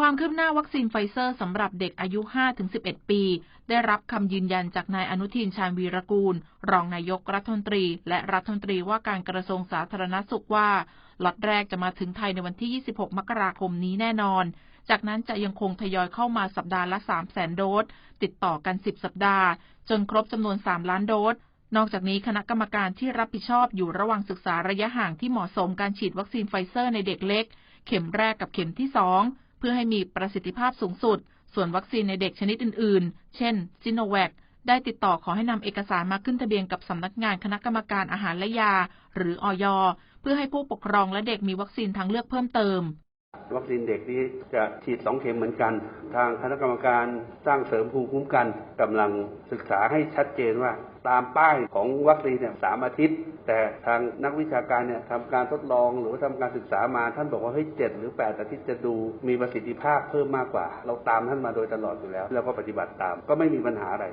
ความคืบหน้าวัคซีนไฟเซอร์สำหรับเด็กอายุ 5-11 ปี ได้รับคำยืนยันจากนายอนุทินชาญวีรกูล รองนายกรัฐมนตรี และรัฐมนตรีว่าการกระทรวงสาธารณสุขว่าล็อตแรกจะมาถึงไทยในวันที่ 26 มกราคมนี้แน่นอน จากนั้นจะยังคงทยอยเข้ามาสัปดาห์ละ3แสนโดส ติดต่อกัน 10 สัปดาห์ จนครบจำนวน 3 ล้านโดสนอกจากนี้คณะกรรมการที่รับผิดชอบอยู่ระหว่างศึกษาระยะห่างที่เหมาะสมการฉีดวัคซีนไฟเซอร์ในเด็กเล็ก เข็มแรกกับเข็มที่2เพื่อให้มีประสิทธิภาพสูงสุด ส่วนวัคซีนในเด็กชนิดอื่น ๆ เช่นซิโนแวคได้ติดต่อขอให้นำเอกสารมาขึ้นทะเบียนกับสำนักงานคณะกรรมการอาหารและยา หรืออย เพื่อให้ผู้ปกครองและเด็กมีวัคซีนทางเลือกเพิ่มเติม วัคซีนเด็กนี้จะฉีดสองเข็มเหมือนกัน ทางคณะกรรมการสร้างเสริมภูมิคุ้มกันกำลังศึกษาให้ชัดเจนว่าตามป้ายของวัคซีนเนี่ยสามอาทิตย์ แต่ทางนักวิชาการเนี่ยทำการทดลองหรือว่าทำการศึกษามา ท่านบอกว่าเฮ้ยเจ็ดหรือแปดอาทิตย์จะดูมีประสิทธิภาพเพิ่มมากกว่า เราตามท่านมาโดยตลอดอยู่แล้ว แล้วก็ปฏิบัติตามก็ไม่มีปัญหาอะไร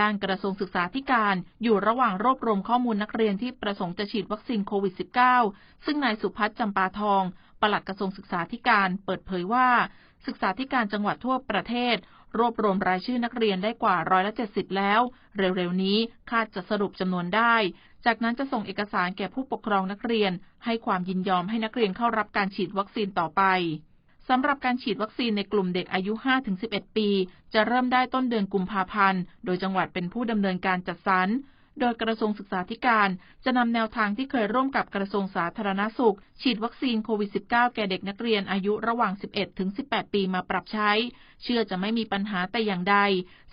ด้านกระทรวงศึกษาธิการอยู่ระหว่างรวบรวมข้อมูลนักเรียนที่ประสงค์จะฉีดวัคซีนโควิด -19 ซึ่งนายสุพัฒน์จำปาทอง ปลัดกระทรวงศึกษาธิการเปิดเผยว่า ศึกษาธิการจังหวัดทั่วประเทศ รวบรวมรายชื่อนักเรียนได้กว่าร้อยละ70แล้ว เร็วๆนี้คาดจะสรุปจำนวนได้ จากนั้นจะส่งเอกสารแก่ผู้ปกครองนักเรียน ให้ความยินยอมให้นักเรียนเข้ารับการฉีดวัคซีนต่อไป สำหรับการฉีดวัคซีนในกลุ่มเด็กอายุ 5-11 ปี จะเริ่มได้ต้นเดือนกุมภาพันธ์ โดยจังหวัดเป็นผู้ดำเนินการจัดสรร โดยกระทรวงศึกษาธิการจะนำแนวทางที่เคยร่วมกับกระทรวงสาธารณสุข ฉีดวัคซีนโควิด -19 แก่เด็กนักเรียนอายุระหว่าง 11-18 ปีมาปรับใช้ เชื่อจะไม่มีปัญหาแต่อย่างใด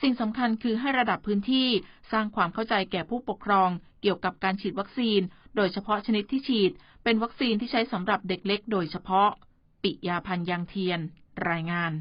สิ่งสำคัญคือให้ระดับพื้นที่สร้างความเข้าใจแก่ผู้ปกครอง เกี่ยวกับการฉีดวัคซีน โดยเฉพาะชนิดที่ฉีด เป็นวัคซีนที่ใช้สำหรับเด็กเล็ก โดยเฉพาะ ปิยาพันยังเทียน รายงาน